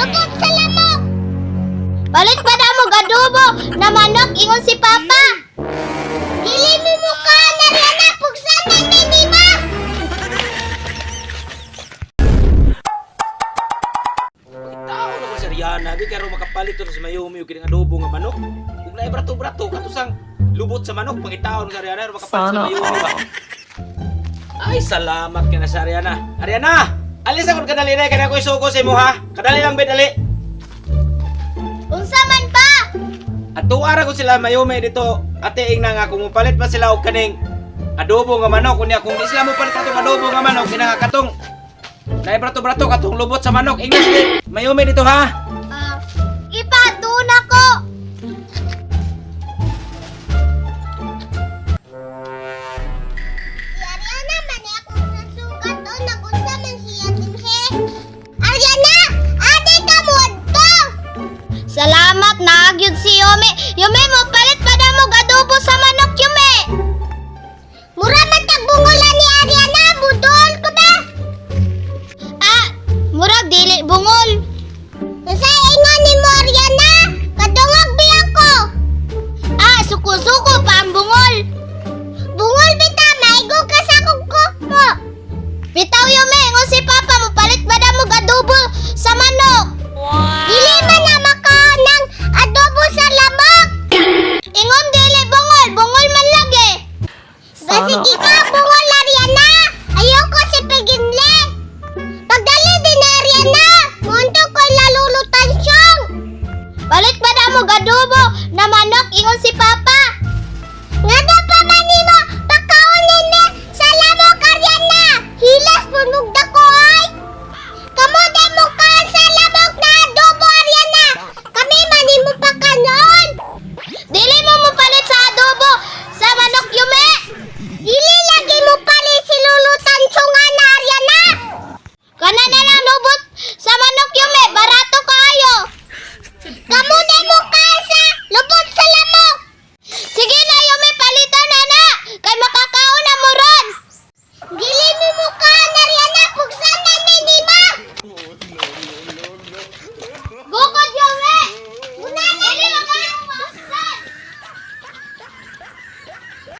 Lupot sa lamok! Balik pa na mo gadubo na manok ingon si Papa! Dili mo mukha na rin na pugsan na minima! Tao na ko si Rihanna, di karo makapalit to sa Mayumi yung kining adobo nga manok. Ug na brato-brato katusang lubot sa manok pangitaon sa Rihanna makapalit sa Mayumi ba. Ay salamat ka na sa Rihanna. Ariana, alis ako kadali na kana ko isugo sa imo ha. Kadali lang bedali. Unsa man pa? At tuara ko sila Mayumi dito. Ate ing na nga kung mupalit pa sila og kaning adobo nga manok kunya kung di sila mo palit atong adobo nga manok kina nga katong na brato-brato katong lubot sa manok. Ingles din. Mayumi dito ha. Salamat na agyud si Yume. Yume mo palit pa sige ka, bungon na Ayoko si Piginle! Pagdali din na Rihanna! Munto ko'y lalulutan siyang! Balik ba na mo gadubo na manok ingon si Papa? Nga